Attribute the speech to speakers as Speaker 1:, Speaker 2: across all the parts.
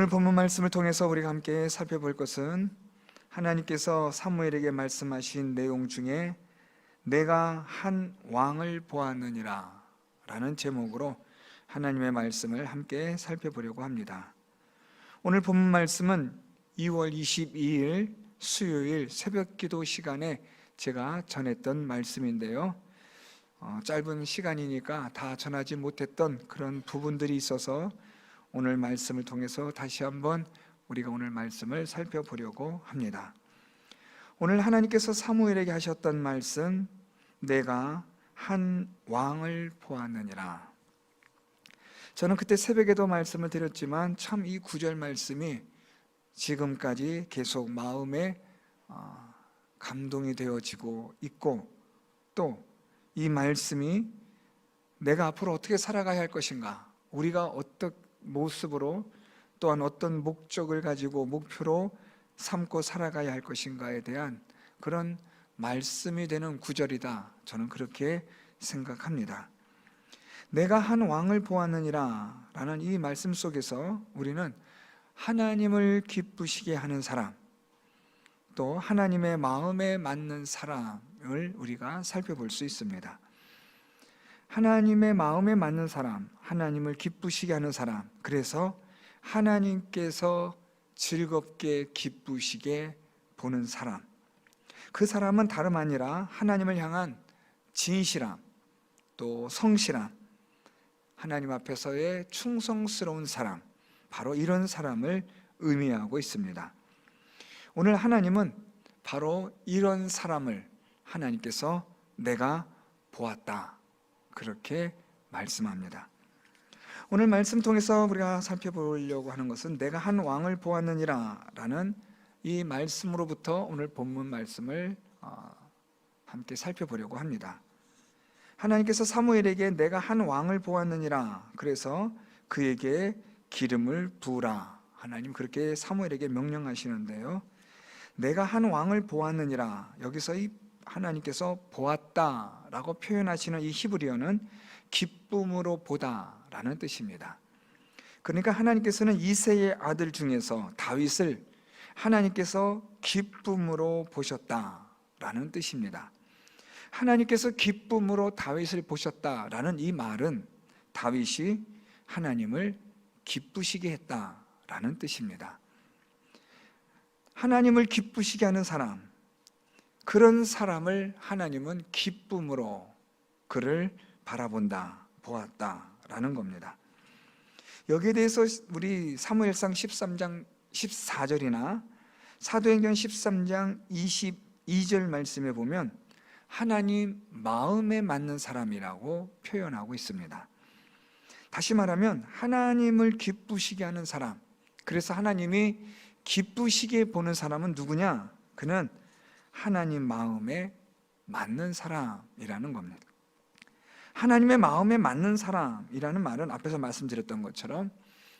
Speaker 1: 오늘 본문 말씀을 통해서 우리가 함께 살펴볼 것은 하나님께서 사무엘에게 말씀하신 내용 중에 내가 한 왕을 보았느니라 라는 제목으로 하나님의 말씀을 함께 살펴보려고 합니다. 오늘 본문 말씀은 2월 22일 수요일 새벽 기도 시간에 제가 전했던 말씀인데요. 어, 짧은 시간이니까 다 전하지 못했던 그런 부분들이 있어서 오늘 말씀을 통해서 다시 한번 우리가 오늘 말씀을 살펴보려고 합니다. 오늘 하나님께서 사무엘에게 하셨던 말씀 내가 한 왕을 보았느니라. 저는 그때 새벽에도 말씀을 드렸지만 참 이 구절 말씀이 지금까지 계속 마음에 어, 감동이 되어지고 있고 또 이 말씀이 내가 앞으로 어떻게 살아가야 할 것인가 우리가 어떤 모습으로 또한 어떤 목적을 가지고 목표로 삼고 살아가야 할 것인가에 대한 그런 말씀이 되는 구절이다. 저는 그렇게 생각합니다. 내가 한 왕을 보았느니라 라는 이 말씀 속에서 우리는 하나님을 기쁘시게 하는 사람, 또 하나님의 마음에 맞는 사람을 우리가 살펴볼 수 있습니다. 하나님의 마음에 맞는 사람, 하나님을 기쁘시게 하는 사람, 그래서 하나님께서 즐겁게 기쁘시게 보는 사람. 그 사람은 다름 아니라 하나님을 향한 진실함, 또 성실함, 하나님 앞에서의 충성스러운 사람, 바로 이런 사람을 의미하고 있습니다. 오늘 하나님은 바로 이런 사람을 하나님께서 내가 보았다. 그렇게 말씀합니다. 오늘 말씀 통해서 우리가 살펴보려고 하는 것은 내가 한 왕을 보았느니라 라는 이 말씀으로부터 오늘 본문 말씀을 어, 함께 살펴보려고 합니다. 하나님께서 사무엘에게 내가 한 왕을 보았느니라 그래서 그에게 기름을 부으라 하나님 그렇게 사무엘에게 명령하시는데요. 내가 한 왕을 보았느니라 여기서 이 하나님께서 보았다라고 표현하시는 이 히브리어는 기쁨으로 보다라는 뜻입니다. 그러니까 하나님께서는 이세의 아들 중에서 다윗을 하나님께서 기쁨으로 보셨다라는 뜻입니다. 하나님께서 기쁨으로 다윗을 보셨다라는 이 말은 다윗이 하나님을 기쁘시게 했다라는 뜻입니다. 하나님을 기쁘시게 하는 사람, 그런 사람을 하나님은 기쁨으로 그를 바라본다, 보았다라는 겁니다. 여기에 대해서 우리 사무엘상 13장 14절이나 사도행전 13장 22절 말씀에 보면 하나님 마음에 맞는 사람이라고 표현하고 있습니다. 다시 말하면 하나님을 기쁘시게 하는 사람. 그래서 하나님이 기쁘시게 보는 사람은 누구냐? 그는 하나님 마음에 맞는 사람이라는 겁니다. 하나님의 마음에 맞는 사람이라는 말은 앞에서 말씀드렸던 것처럼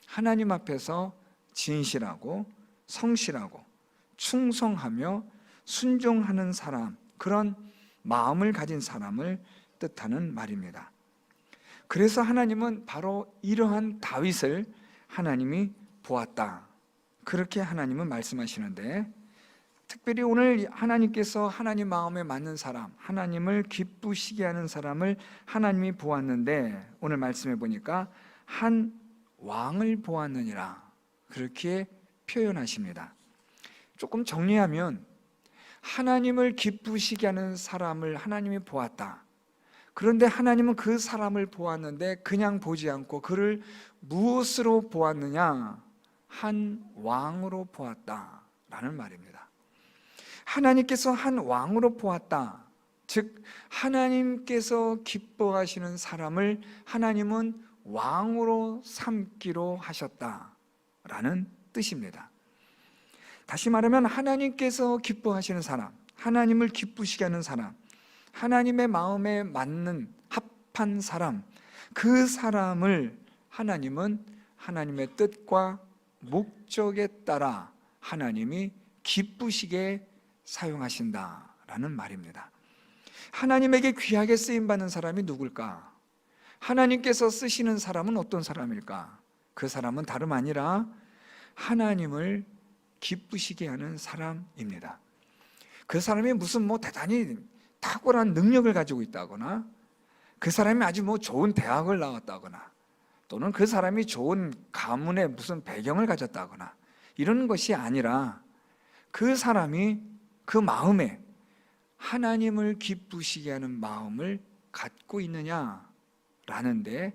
Speaker 1: 하나님 앞에서 진실하고 성실하고 충성하며 순종하는 사람, 그런 마음을 가진 사람을 뜻하는 말입니다. 그래서 하나님은 바로 이러한 다윗을 하나님이 보았다. 그렇게 하나님은 말씀하시는데 특별히 오늘 하나님께서 하나님 마음에 맞는 사람, 하나님을 기쁘시게 하는 사람을 하나님이 보았는데 오늘 말씀해 보니까 한 왕을 보았느니라 그렇게 표현하십니다. 조금 정리하면 하나님을 기쁘시게 하는 사람을 하나님이 보았다. 그런데 하나님은 그 사람을 보았는데 그냥 보지 않고 그를 무엇으로 보았느냐? 한 왕으로 보았다라는 말입니다. 하나님께서 한 왕으로 보았다. 즉 하나님께서 기뻐하시는 사람을 하나님은 왕으로 삼기로 하셨다라는 뜻입니다. 다시 말하면 하나님께서 기뻐하시는 사람, 하나님을 기쁘시게 하는 사람, 하나님의 마음에 맞는 합한 사람, 그 사람을 하나님은 하나님의 뜻과 목적에 따라 하나님이 기쁘시게 사용하신다라는 말입니다. 하나님에게 귀하게 쓰임 받는 사람이 누굴까? 하나님께서 쓰시는 사람은 어떤 사람일까? 그 사람은 다름 아니라 하나님을 기쁘시게 하는 사람입니다. 그 사람이 무슨 뭐 대단히 탁월한 능력을 가지고 있다거나 그 사람이 아주 뭐 좋은 대학을 나왔다거나 또는 그 사람이 좋은 가문의 무슨 배경을 가졌다거나 이런 것이 아니라 그 사람이 그 마음에 하나님을 기쁘시게 하는 마음을 갖고 있느냐라는데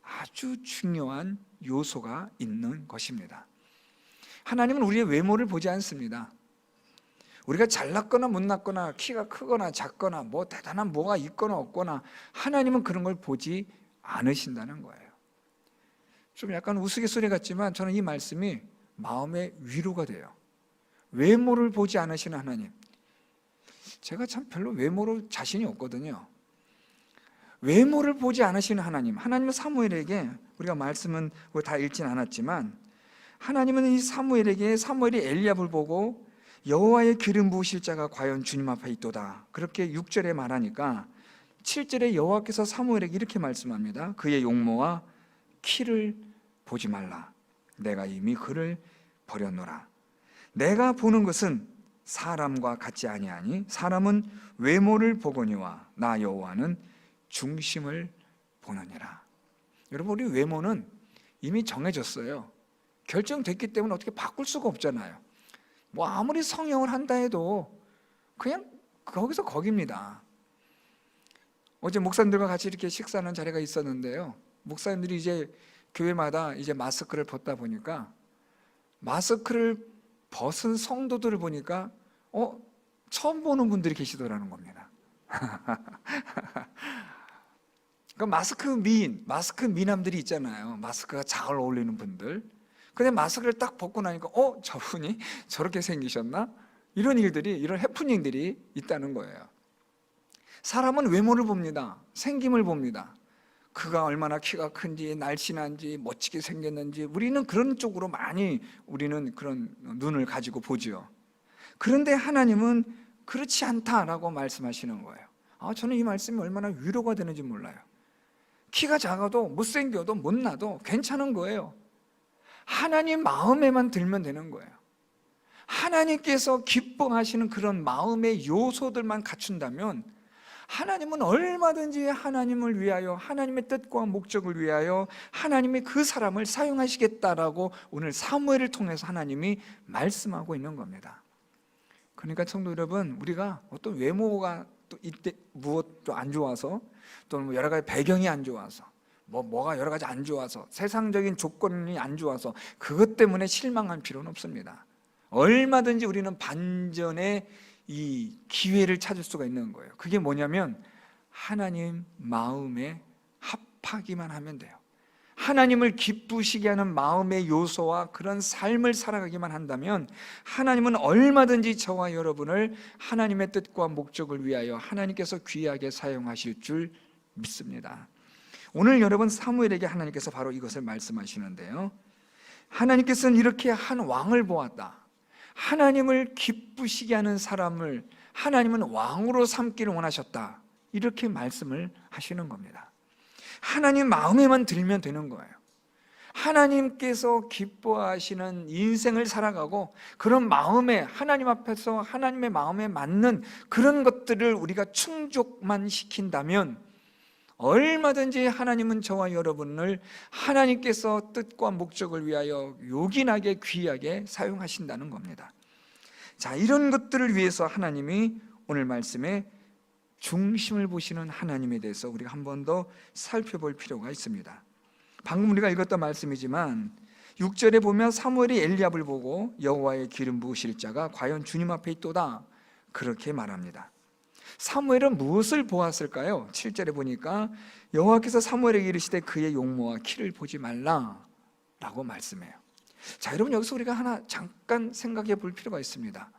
Speaker 1: 아주 중요한 요소가 있는 것입니다. 하나님은 우리의 외모를 보지 않습니다. 우리가 잘났거나 못났거나 키가 크거나 작거나 뭐 대단한 뭐가 있거나 없거나 하나님은 그런 걸 보지 않으신다는 거예요. 좀 약간 우스갯소리 같지만 저는 이 말씀이 마음의 위로가 돼요. 외모를 보지 않으시는 하나님. 제가 참 별로 외모로 자신이 없거든요. 외모를 보지 않으시는 하나님. 하나님은 사무엘에게 우리가 말씀은 다 읽진 않았지만 하나님은 이 사무엘에게 사무엘이 엘리압을 보고 여호와의 기름 부으실 자가 과연 주님 앞에 있도다. 그렇게 6절에 말하니까 7절에 여호와께서 사무엘에게 이렇게 말씀합니다. 그의 용모와 키를 보지 말라. 내가 이미 그를 버렸노라. 내가 보는 것은 사람과 같지 아니하니 사람은 외모를 보거니와 나 여호와는 중심을 보느니라. 여러분 우리 외모는 이미 정해졌어요. 결정됐기 때문에 어떻게 바꿀 수가 없잖아요. 뭐 아무리 성형을 한다 해도 그냥 거기서 거깁니다. 어제 목사님들과 같이 이렇게 식사하는 자리가 있었는데요. 목사님들이 이제 교회마다 이제 마스크를 벗다 보니까 마스크를 벗은 성도들을 보니까 어 처음 보는 분들이 계시더라는 겁니다. 그 마스크 미인, 마스크 미남들이 있잖아요. 마스크가 잘 어울리는 분들. 근데 마스크를 딱 벗고 나니까 어 저분이 저렇게 생기셨나? 이런 일들이 이런 해프닝들이 있다는 거예요. 사람은 외모를 봅니다. 생김을 봅니다. 그가 얼마나 키가 큰지 날씬한지 멋지게 생겼는지 우리는 그런 쪽으로 많이 우리는 그런 눈을 가지고 보지요. 그런데 하나님은 그렇지 않다라고 말씀하시는 거예요. 아, 저는 이 말씀이 얼마나 위로가 되는지 몰라요. 키가 작아도 못생겨도 못나도 괜찮은 거예요. 하나님 마음에만 들면 되는 거예요. 하나님께서 기뻐하시는 그런 마음의 요소들만 갖춘다면 하나님은 얼마든지 하나님을 위하여 하나님의 뜻과 목적을 위하여 하나님의 그 사람을 사용하시겠다라고 오늘 사무엘을 통해서 하나님이 말씀하고 있는 겁니다. 그러니까 성도 여러분, 우리가 어떤 외모가 또 이때 무엇도 안 좋아서 또는 뭐 여러 가지 배경이 안 좋아서 뭐 뭐가 여러 가지 안 좋아서 세상적인 조건이 안 좋아서 그것 때문에 실망할 필요는 없습니다. 얼마든지 우리는 반전의 이 기회를 찾을 수가 있는 거예요. 그게 뭐냐면 하나님 마음에 합하기만 하면 돼요. 하나님을 기쁘시게 하는 마음의 요소와 그런 삶을 살아가기만 한다면 하나님은 얼마든지 저와 여러분을 하나님의 뜻과 목적을 위하여 하나님께서 귀하게 사용하실 줄 믿습니다. 오늘 여러분 사무엘에게 하나님께서 바로 이것을 말씀하시는데요. 하나님께서는 이렇게 한 왕을 보았다. 하나님을 기쁘시게 하는 사람을 하나님은 왕으로 삼기를 원하셨다. 이렇게 말씀을 하시는 겁니다. 하나님 마음에만 들면 되는 거예요. 하나님께서 기뻐하시는 인생을 살아가고 그런 마음에 하나님 앞에서 하나님의 마음에 맞는 그런 것들을 우리가 충족만 시킨다면 얼마든지 하나님은 저와 여러분을 하나님께서 뜻과 목적을 위하여 요긴하게 귀하게 사용하신다는 겁니다. 자, 이런 것들을 위해서 하나님이 오늘 말씀에 중심을 보시는 하나님에 대해서 우리가 한 번 더 살펴볼 필요가 있습니다. 방금 우리가 읽었던 말씀이지만 6절에 보면 사무엘이 엘리압을 보고 여호와의 기름 부으실 자가 과연 주님 앞에 있도다 그렇게 말합니다. 사무엘은 무엇을 보았을까요? 7절에 보니까 여호와께서 사무엘에게 이르시되 그의 용모와 키를 보지 말라라고 말씀해요. 자, 여러분 여기서 우리가 하나 잠깐 생각해 볼 필요가 있습니다.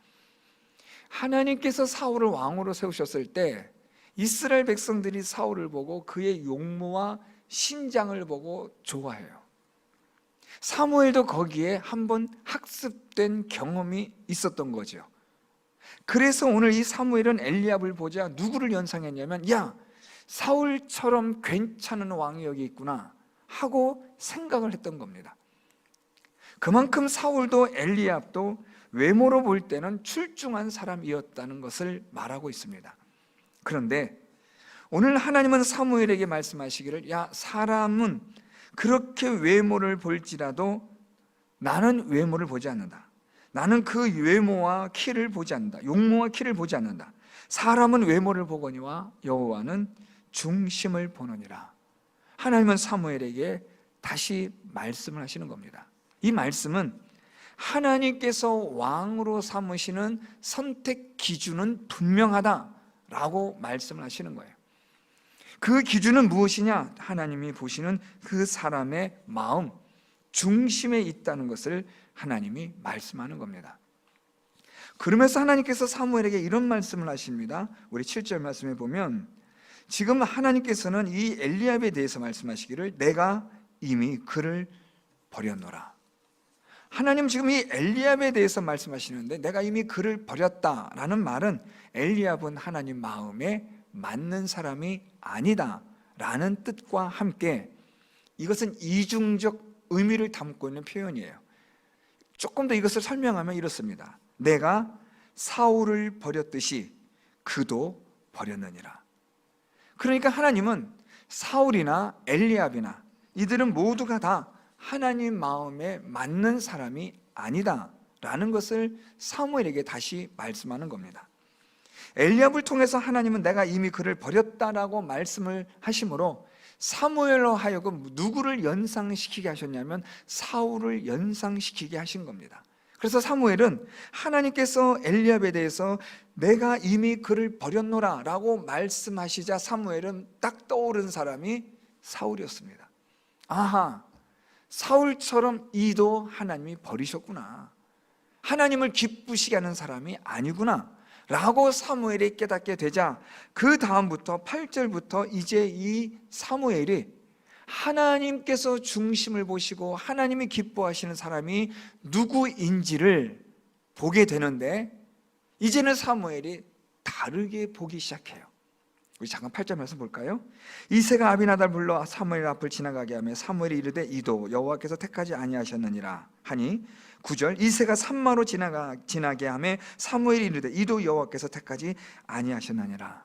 Speaker 1: 하나님께서 사울을 왕으로 세우셨을 때 이스라엘 백성들이 사울을 보고 그의 용모와 신장을 보고 좋아해요. 사무엘도 거기에 한번 학습된 경험이 있었던 거죠. 그래서 오늘 이 사무엘은 엘리압을 보자 누구를 연상했냐면 야 사울처럼 괜찮은 왕이 여기 있구나 하고 생각을 했던 겁니다. 그만큼 사울도 엘리압도 외모로 볼 때는 출중한 사람이었다는 것을 말하고 있습니다. 그런데 오늘 하나님은 사무엘에게 말씀하시기를 야 사람은 그렇게 외모를 볼지라도 나는 외모를 보지 않는다. 나는 그 외모와 키를 보지 않는다. 용모와 키를 보지 않는다. 사람은 외모를 보거니와 여호와는 중심을 보느니라. 하나님은 사무엘에게 다시 말씀을 하시는 겁니다. 이 말씀은 하나님께서 왕으로 삼으시는 선택 기준은 분명하다라고 말씀을 하시는 거예요. 그 기준은 무엇이냐? 하나님이 보시는 그 사람의 마음, 중심에 있다는 것을 하나님이 말씀하는 겁니다. 그러면서 하나님께서 사무엘에게 이런 말씀을 하십니다. 우리 7절 말씀에 보면 지금 하나님께서는 이 엘리압에 대해서 말씀하시기를 내가 이미 그를 버렸노라. 하나님 지금 이 엘리압에 대해서 말씀하시는데 내가 이미 그를 버렸다라는 말은 엘리압은 하나님 마음에 맞는 사람이 아니다라는 뜻과 함께 이것은 이중적 의미를 담고 있는 표현이에요. 조금 더 이것을 설명하면 이렇습니다. 내가 사울을 버렸듯이 그도 버렸느니라. 그러니까 하나님은 사울이나 엘리압이나 이들은 모두가 다 하나님 마음에 맞는 사람이 아니다라는 것을 사무엘에게 다시 말씀하는 겁니다. 엘리압을 통해서 하나님은 내가 이미 그를 버렸다라고 말씀을 하심으로 사무엘로 하여금 누구를 연상시키게 하셨냐면 사울을 연상시키게 하신 겁니다. 그래서 사무엘은 하나님께서 엘리압에 대해서 내가 이미 그를 버렸노라라고 말씀하시자 사무엘은 딱 떠오른 사람이 사울이었습니다. 아하, 사울처럼 이도 하나님이 버리셨구나. 하나님을 기쁘시게 하는 사람이 아니구나. 라고 사무엘이 깨닫게 되자 그 다음부터 8절부터 이제 이 사무엘이 하나님께서 중심을 보시고 하나님이 기뻐하시는 사람이 누구인지를 보게 되는데 이제는 사무엘이 다르게 보기 시작해요. 우리 잠깐 8절 말씀 볼까요? 이새가 아비나달 불러 사무엘 앞을 지나가게 하며 사무엘이 이르되 이도 여호와께서 택하지 아니하셨느니라 하니 9절 이새가 산마로 지나가 지나게 하며 사무엘이 이르되 이도 여호와께서 택하지 아니하셨느니라.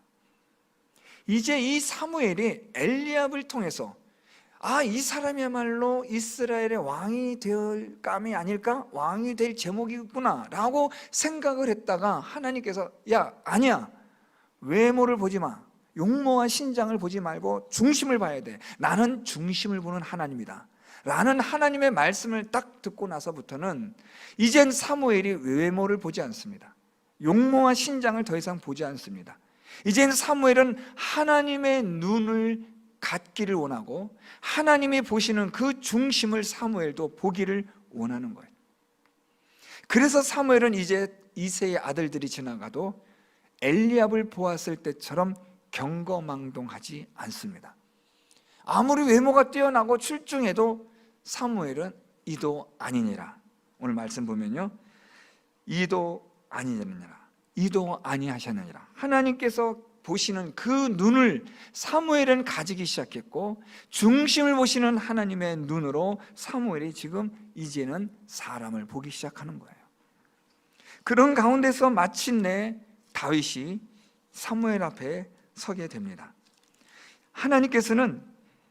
Speaker 1: 이제 이 사무엘이 엘리압을 통해서 아, 이 사람이야말로 이스라엘의 왕이 될 감이 아닐까? 왕이 될 제목이구나. 라고 생각을 했다가 하나님께서, 야, 아니야. 외모를 보지 마. 용모와 신장을 보지 말고 중심을 봐야 돼. 나는 중심을 보는 하나님이다. 라는 하나님의 말씀을 딱 듣고 나서부터는 이젠 사무엘이 외모를 보지 않습니다. 용모와 신장을 더 이상 보지 않습니다. 이젠 사무엘은 하나님의 눈을 갖기를 원하고 하나님이 보시는 그 중심을 사무엘도 보기를 원하는 거예요. 그래서 사무엘은 이제 이세의 아들들이 지나가도 엘리압을 보았을 때처럼 경거망동하지 않습니다. 아무리 외모가 뛰어나고 출중해도 사무엘은 이도 아니니라. 오늘 말씀 보면요. 이도 아니니라. 이도 아니하셨느니라. 하나님께서 보시는 그 눈을 사무엘은 가지기 시작했고 중심을 보시는 하나님의 눈으로 사무엘이 지금 이제는 사람을 보기 시작하는 거예요. 그런 가운데서 마침내 다윗이 사무엘 앞에 서게 됩니다. 하나님께서는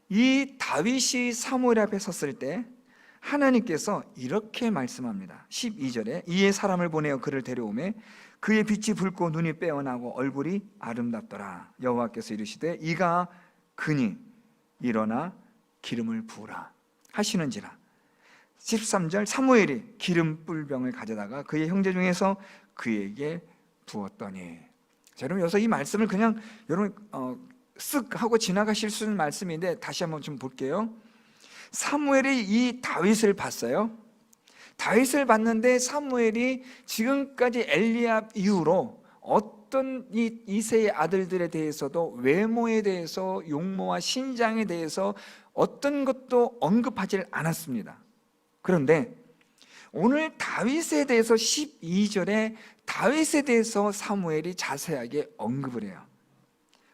Speaker 1: 이 다윗이 사무엘 앞에 섰을 때 하나님께서 이렇게 말씀합니다. 12절에 이에 사람을 보내어 그를 데려오매 그의 빛이 붉고 눈이 빼어나고 얼굴이 아름답더라. 여호와께서 이르시되 이가 그니 일어나 기름을 부으라 하시는지라. 13절 사무엘이 기름 뿔병을 가져다가 그의 형제 중에서 그에게 부었더니 자, 여러분 여기서 이 말씀을 그냥 여러분 어, 쓱 하고 지나가실 수 있는 말씀인데 다시 한번 좀 볼게요. 사무엘이 이 다윗을 봤어요. 다윗을 봤는데 사무엘이 지금까지 엘리압 이후로 어떤 이 이세의 아들들에 대해서도 외모에 대해서 용모와 신장에 대해서 어떤 것도 언급하지 않았습니다. 그런데 오늘 다윗에 대해서 12절에 다윗에 대해서 사무엘이 자세하게 언급을 해요.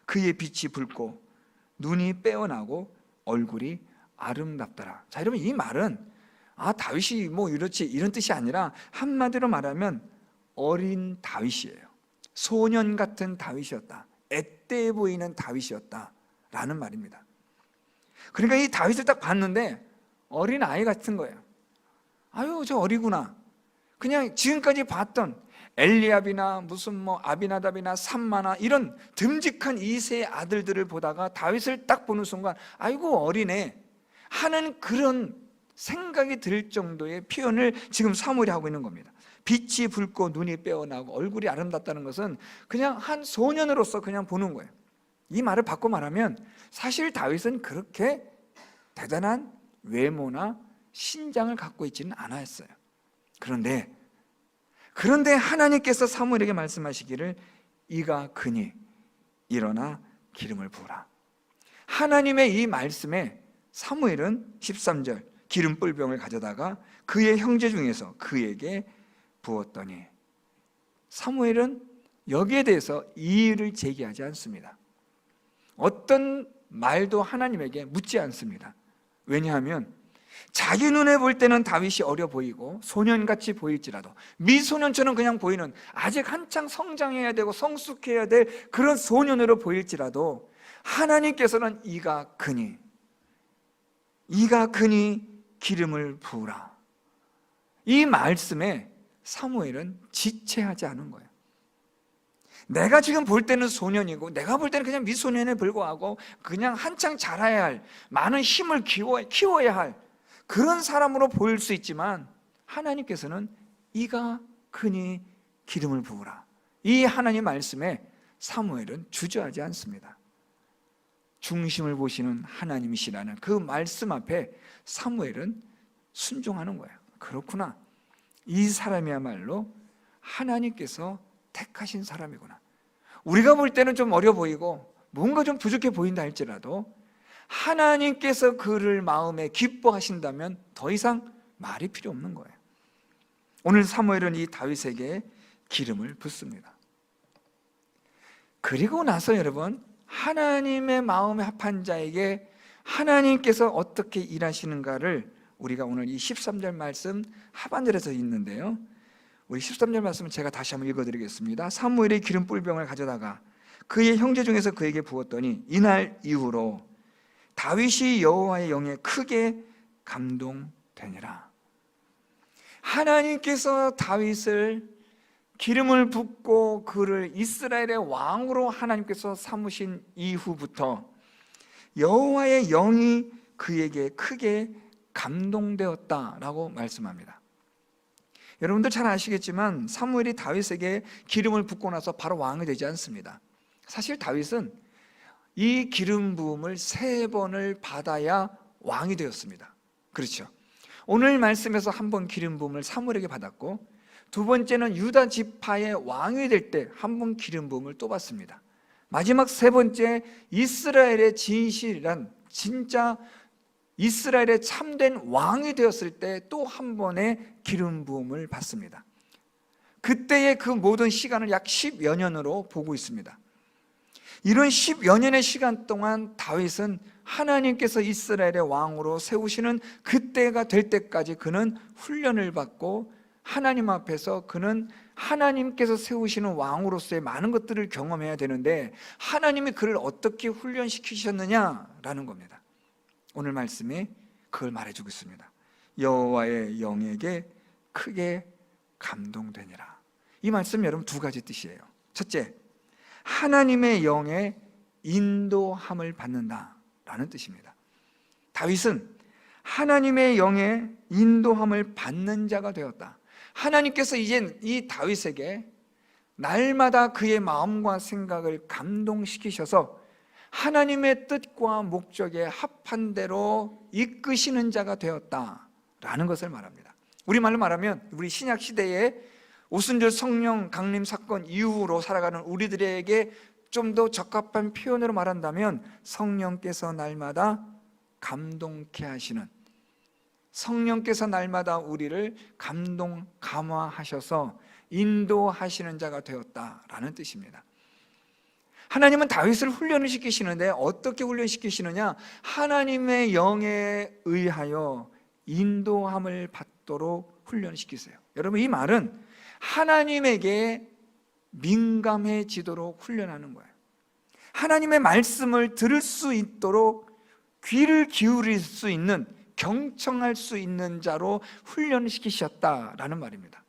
Speaker 1: 그의 빛이 붉고 눈이 빼어나고 얼굴이 아름답더라. 자, 여러분 이 말은 아 다윗이 뭐 이렇지 이런 뜻이 아니라 한마디로 말하면 어린 다윗이에요. 소년 같은 다윗이었다. 앳돼 보이는 다윗이었다라는 말입니다. 그러니까 이 다윗을 딱 봤는데 어린 아이 같은 거예요. 아유 저 어리구나. 그냥 지금까지 봤던 엘리압이나 무슨 뭐 아비나답이나 삼마나 이런 듬직한 이세의 아들들을 보다가 다윗을 딱 보는 순간 아이고 어리네 하는 그런 생각이 들 정도의 표현을 지금 사무엘이 하고 있는 겁니다. 빛이 붉고 눈이 빼어나고 얼굴이 아름답다는 것은 그냥 한 소년으로서 그냥 보는 거예요. 이 말을 바꿔 말하면 사실 다윗은 그렇게 대단한 외모나 신장을 갖고 있지는 않았어요. 그런데 그런데 하나님께서 사무엘에게 말씀하시기를 이가 그니 일어나 기름을 부으라. 하나님의 이 말씀에 사무엘은 13절 기름 뿔병을 가져다가 그의 형제 중에서 그에게 부었더니 사무엘은 여기에 대해서 이의를 제기하지 않습니다. 어떤 말도 하나님에게 묻지 않습니다. 왜냐하면 자기 눈에 볼 때는 다윗이 어려 보이고 소년같이 보일지라도 미소년처럼 그냥 보이는 아직 한창 성장해야 되고 성숙해야 될 그런 소년으로 보일지라도 하나님께서는 이가 크니 이가 크니 기름을 부으라. 이 말씀에 사무엘은 지체하지 않은 거예요. 내가 지금 볼 때는 소년이고 내가 볼 때는 그냥 미소년에 불과하고 그냥 한창 자라야 할 많은 힘을 키워, 키워야 할 그런 사람으로 보일 수 있지만 하나님께서는 이가 크니 기름을 부으라. 이 하나님 말씀에 사무엘은 주저하지 않습니다. 중심을 보시는 하나님이시라는 그 말씀 앞에 사무엘은 순종하는 거예요. 그렇구나. 이 사람이야말로 하나님께서 택하신 사람이구나. 우리가 볼 때는 좀 어려 보이고 뭔가 좀 부족해 보인다 할지라도 하나님께서 그를 마음에 기뻐하신다면 더 이상 말이 필요 없는 거예요. 오늘 사무엘은 이 다윗에게 기름을 붓습니다. 그리고 나서 여러분 하나님의 마음에 합한 자에게 하나님께서 어떻게 일하시는가를 우리가 오늘 이 13절 말씀 하반절에서 있는데요. 우리 13절 말씀은 제가 다시 한번 읽어드리겠습니다. 사무엘의 기름 뿔병을 가져다가 그의 형제 중에서 그에게 부었더니 이날 이후로 다윗이 여호와의 영에 크게 감동되니라. 하나님께서 다윗을 기름을 붓고 그를 이스라엘의 왕으로 하나님께서 삼으신 이후부터 여호와의 영이 그에게 크게 감동되었다라고 말씀합니다. 여러분들 잘 아시겠지만 사무엘이 다윗에게 기름을 붓고 나서 바로 왕이 되지 않습니다. 사실 다윗은 이 기름 부음을 세 번을 받아야 왕이 되었습니다. 그렇죠. 오늘 말씀에서 한 번 기름 부음을 사무엘에게 받았고 두 번째는 유다 지파의 왕이 될 때 한 번 기름 부음을 또 받습니다. 마지막 세 번째 이스라엘의 진실이란 진짜 이스라엘의 참된 왕이 되었을 때 또 한 번의 기름 부음을 받습니다. 그때의 그 모든 시간을 약 10여 년으로 보고 있습니다. 이런 10여 년의 시간 동안 다윗은 하나님께서 이스라엘의 왕으로 세우시는 그때가 될 때까지 그는 훈련을 받고 하나님 앞에서 그는 하나님께서 세우시는 왕으로서의 많은 것들을 경험해야 되는데 하나님이 그를 어떻게 훈련시키셨느냐라는 겁니다. 오늘 말씀이 그걸 말해주고 있습니다. 여호와의 영에게 크게 감동되니라. 이 말씀 여러분 두 가지 뜻이에요. 첫째, 하나님의 영의 인도함을 받는다라는 뜻입니다. 다윗은 하나님의 영의 인도함을 받는 자가 되었다. 하나님께서 이제 이 다윗에게 날마다 그의 마음과 생각을 감동시키셔서 하나님의 뜻과 목적에 합한 대로 이끄시는 자가 되었다라는 것을 말합니다. 우리말로 말하면 우리 신약 시대에 오순절 성령 강림 사건 이후로 살아가는 우리들에게 좀 더 적합한 표현으로 말한다면 성령께서 날마다 감동케 하시는 성령께서 날마다 우리를 감동 감화하셔서 인도하시는 자가 되었다라는 뜻입니다. 하나님은 다윗을 훈련을 시키시는데 어떻게 훈련시키시느냐? 하나님의 영에 의하여 인도함을 받도록 훈련시키세요. 여러분 이 말은 하나님에게 민감해지도록 훈련하는 거예요. 하나님의 말씀을 들을 수 있도록 귀를 기울일 수 있는 경청할 수 있는 자로 훈련시키셨다라는 말입니다.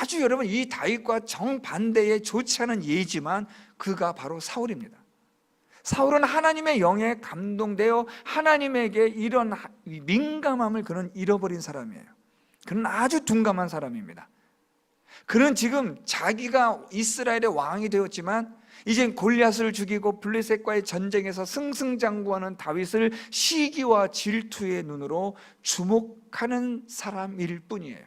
Speaker 1: 아주 여러분 이 다윗과 정반대의 좋지 않은 예지만 그가 바로 사울입니다. 사울은 하나님의 영에 감동되어 하나님에게 이런 하- 민감함을 그는 잃어버린 사람이에요. 그는 아주 둔감한 사람입니다. 그는 지금 자기가 이스라엘의 왕이 되었지만 이젠 골리앗을 죽이고 블레셋과의 전쟁에서 승승장구하는 다윗을 시기와 질투의 눈으로 주목하는 사람일 뿐이에요.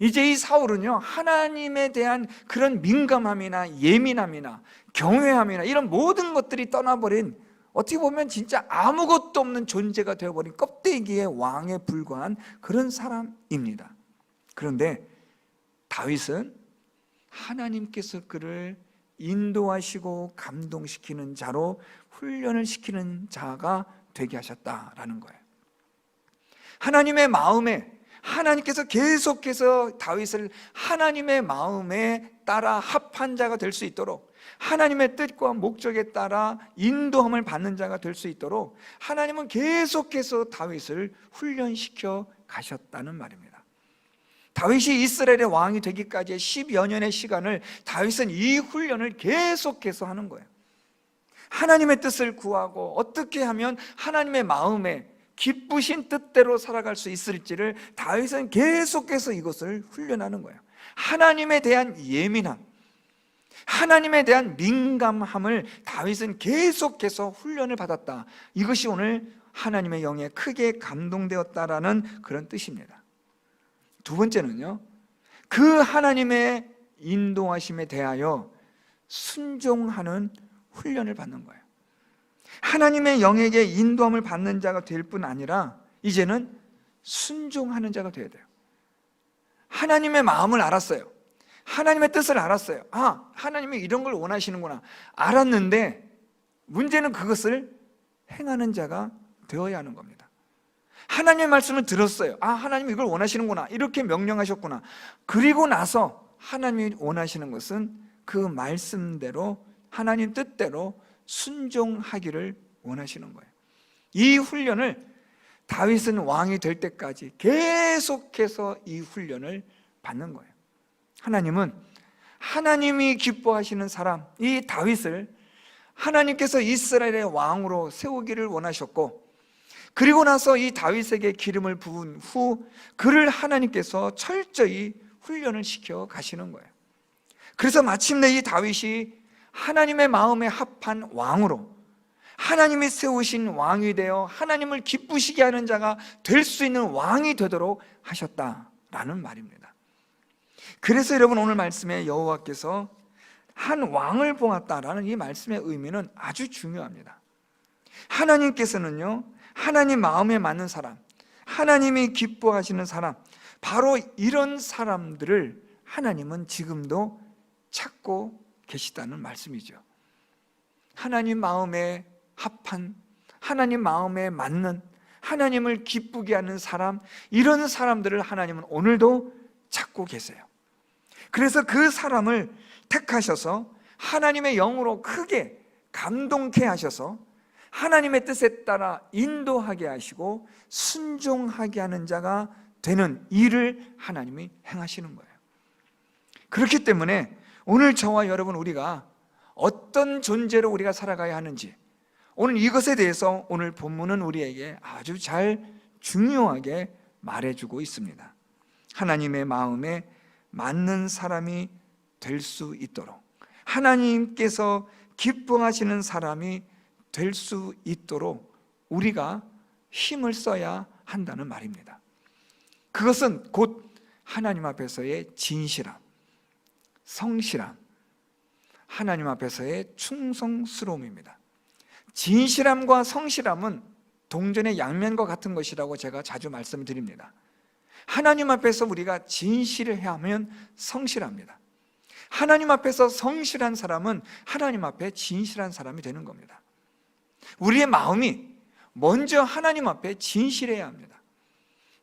Speaker 1: 이제 이 사울은요, 하나님에 대한 그런 민감함이나 예민함이나 경외함이나 이런 모든 것들이 떠나버린 어떻게 보면 진짜 아무것도 없는 존재가 되어버린 껍데기의 왕에 불과한 그런 사람입니다. 그런데 다윗은 하나님께서 그를 인도하시고 감동시키는 자로 훈련을 시키는 자가 되게 하셨다라는 거예요. 하나님의 마음에 하나님께서 계속해서 다윗을 하나님의 마음에 따라 합한 자가 될 수 있도록 하나님의 뜻과 목적에 따라 인도함을 받는 자가 될 수 있도록 하나님은 계속해서 다윗을 훈련시켜 가셨다는 말입니다. 다윗이 이스라엘의 왕이 되기까지의 10여 년의 시간을 다윗은 이 훈련을 계속해서 하는 거예요. 하나님의 뜻을 구하고 어떻게 하면 하나님의 마음에 기쁘신 뜻대로 살아갈 수 있을지를 다윗은 계속해서 이것을 훈련하는 거예요. 하나님에 대한 예민함, 하나님에 대한 민감함을 다윗은 계속해서 훈련을 받았다. 이것이 오늘 하나님의 영에 크게 감동되었다라는 그런 뜻입니다. 두 번째는요. 그 하나님의 인도하심에 대하여 순종하는 훈련을 받는 거예요. 하나님의 영에게 인도함을 받는 자가 될 뿐 아니라 이제는 순종하는 자가 되어야 돼요. 하나님의 마음을 알았어요. 하나님의 뜻을 알았어요. 아, 하나님이 이런 걸 원하시는구나. 알았는데 문제는 그것을 행하는 자가 되어야 하는 겁니다. 하나님의 말씀을 들었어요. 아, 하나님이 이걸 원하시는구나. 이렇게 명령하셨구나. 그리고 나서 하나님이 원하시는 것은 그 말씀대로 하나님 뜻대로 순종하기를 원하시는 거예요. 이 훈련을 다윗은 왕이 될 때까지 계속해서 이 훈련을 받는 거예요. 하나님은 하나님이 기뻐하시는 사람, 이 다윗을 하나님께서 이스라엘의 왕으로 세우기를 원하셨고, 그리고 나서 이 다윗에게 기름을 부은 후 그를 하나님께서 철저히 훈련을 시켜 가시는 거예요. 그래서 마침내 이 다윗이 하나님의 마음에 합한 왕으로 하나님이 세우신 왕이 되어 하나님을 기쁘시게 하는 자가 될 수 있는 왕이 되도록 하셨다라는 말입니다. 그래서 여러분 오늘 말씀에 여호와께서 한 왕을 보았다라는 이 말씀의 의미는 아주 중요합니다. 하나님께서는요, 하나님 마음에 맞는 사람, 하나님이 기뻐하시는 사람, 바로 이런 사람들을 하나님은 지금도 찾고 계시다는 말씀이죠. 하나님 마음에 합한, 하나님 마음에 맞는, 하나님을 기쁘게 하는 사람, 이런 사람들을 하나님은 오늘도 찾고 계세요. 그래서 그 사람을 택하셔서 하나님의 영으로 크게 감동케 하셔서 하나님의 뜻에 따라 인도하게 하시고 순종하게 하는 자가 되는 일을 하나님이 행하시는 거예요. 그렇기 때문에 오늘 저와 여러분 우리가 어떤 존재로 우리가 살아가야 하는지 오늘 이것에 대해서 오늘 본문은 우리에게 아주 잘 중요하게 말해주고 있습니다. 하나님의 마음에 맞는 사람이 될 수 있도록 하나님께서 기뻐하시는 사람이 될 수 있도록 우리가 힘을 써야 한다는 말입니다. 그것은 곧 하나님 앞에서의 진실함, 성실함, 하나님 앞에서의 충성스러움입니다. 진실함과 성실함은 동전의 양면과 같은 것이라고 제가 자주 말씀드립니다. 하나님 앞에서 우리가 진실해야 하면 성실합니다. 하나님 앞에서 성실한 사람은 하나님 앞에 진실한 사람이 되는 겁니다. 우리의 마음이 먼저 하나님 앞에 진실해야 합니다.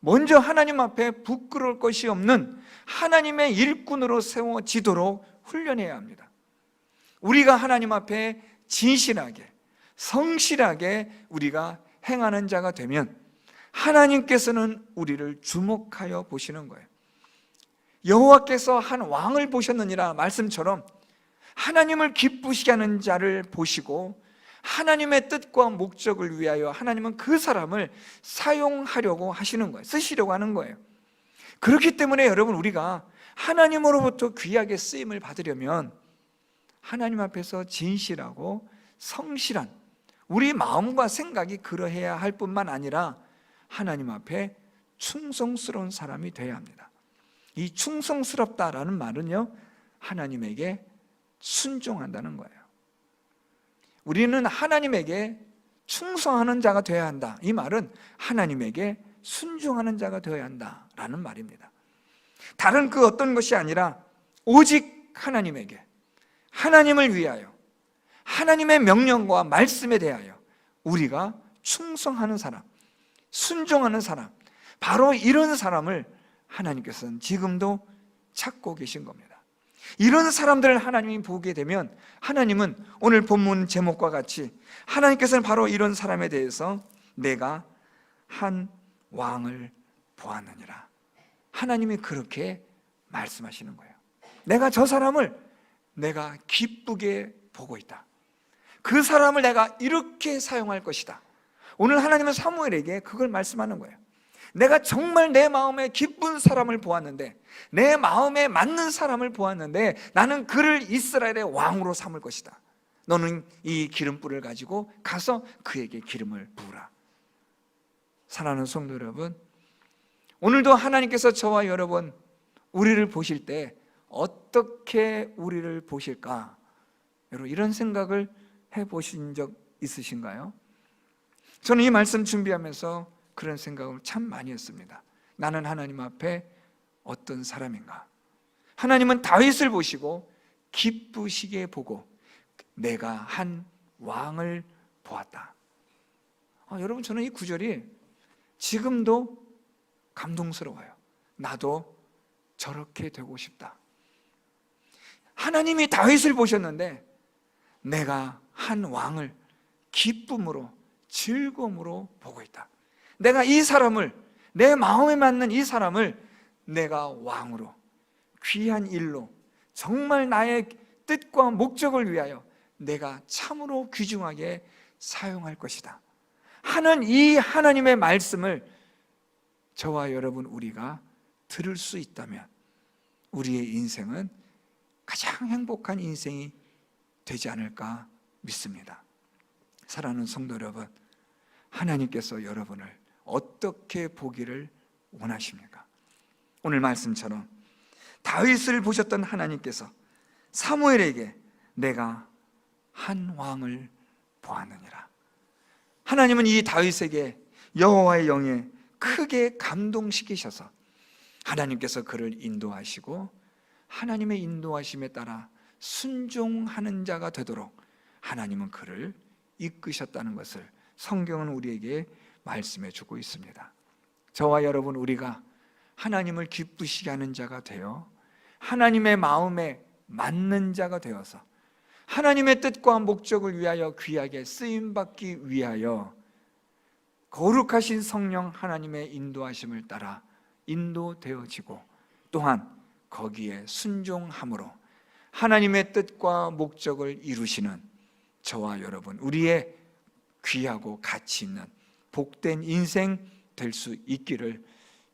Speaker 1: 먼저 하나님 앞에 부끄러울 것이 없는 하나님의 일꾼으로 세워지도록 훈련해야 합니다. 우리가 하나님 앞에 진실하게, 성실하게 우리가 행하는 자가 되면 하나님께서는 우리를 주목하여 보시는 거예요. 여호와께서 한 왕을 보셨느니라 말씀처럼 하나님을 기쁘시게 하는 자를 보시고 하나님의 뜻과 목적을 위하여 하나님은 그 사람을 사용하려고 하시는 거예요. 쓰시려고 하는 거예요. 그렇기 때문에 여러분 우리가 하나님으로부터 귀하게 쓰임을 받으려면 하나님 앞에서 진실하고 성실한 우리 마음과 생각이 그러해야 할 뿐만 아니라 하나님 앞에 충성스러운 사람이 되어야 합니다. 이 충성스럽다라는 말은요, 하나님에게 순종한다는 거예요. 우리는 하나님에게 충성하는 자가 되어야 한다. 이 말은 하나님에게 순종하는 자가 되어야 한다라는 말입니다. 다른 그 어떤 것이 아니라 오직 하나님에게 하나님을 위하여 하나님의 명령과 말씀에 대하여 우리가 충성하는 사람, 순종하는 사람, 바로 이런 사람을 하나님께서는 지금도 찾고 계신 겁니다. 이런 사람들을 하나님이 보게 되면 하나님은 오늘 본문 제목과 같이 하나님께서는 바로 이런 사람에 대해서 내가 한 왕을 보았느니라. 하나님이 그렇게 말씀하시는 거예요. 내가 저 사람을 내가 기쁘게 보고 있다. 그 사람을 내가 이렇게 사용할 것이다. 오늘 하나님은 사무엘에게 그걸 말씀하는 거예요. 내가 정말 내 마음에 기쁜 사람을 보았는데 내 마음에 맞는 사람을 보았는데 나는 그를 이스라엘의 왕으로 삼을 것이다. 너는 이 기름불을 가지고 가서 그에게 기름을 부으라. 사랑하는 성도 여러분, 오늘도 하나님께서 저와 여러분 우리를 보실 때 어떻게 우리를 보실까? 여러분 이런 생각을 해 보신 적 있으신가요? 저는 이 말씀 준비하면서 그런 생각을 참 많이 했습니다. 나는 하나님 앞에 어떤 사람인가? 하나님은 다윗을 보시고 기쁘시게 보고 내가 한 왕을 보았다. 아, 여러분 저는 이 구절이 지금도 감동스러워요. 나도 저렇게 되고 싶다. 하나님이 다윗을 보셨는데 내가 한 왕을 기쁨으로 즐거움으로 보고 있다. 내가 이 사람을 내 마음에 맞는 이 사람을 내가 왕으로 귀한 일로 정말 나의 뜻과 목적을 위하여 내가 참으로 귀중하게 사용할 것이다. 하는 이 하나님의 말씀을 저와 여러분 우리가 들을 수 있다면 우리의 인생은 가장 행복한 인생이 되지 않을까 믿습니다. 사랑하는 성도 여러분, 하나님께서 여러분을 어떻게 보기를 원하십니까? 오늘 말씀처럼 다윗을 보셨던 하나님께서 사무엘에게 내가 한 왕을 보았느니라. 하나님은 이 다윗에게 여호와의 영에 크게 감동시키셔서 하나님께서 그를 인도하시고 하나님의 인도하심에 따라 순종하는 자가 되도록 하나님은 그를 이끄셨다는 것을 성경은 우리에게 말씀해 주고 있습니다. 저와 여러분 우리가 하나님을 기쁘시게 하는 자가 되어 하나님의 마음에 맞는 자가 되어서 하나님의 뜻과 목적을 위하여 귀하게 쓰임 받기 위하여 거룩하신 성령 하나님의 인도하심을 따라 인도되어지고 또한 거기에 순종함으로 하나님의 뜻과 목적을 이루시는 저와 여러분 우리의 귀하고 가치 있는 복된 인생 될 수 있기를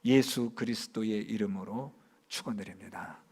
Speaker 1: 예수 그리스도의 이름으로 축원드립니다.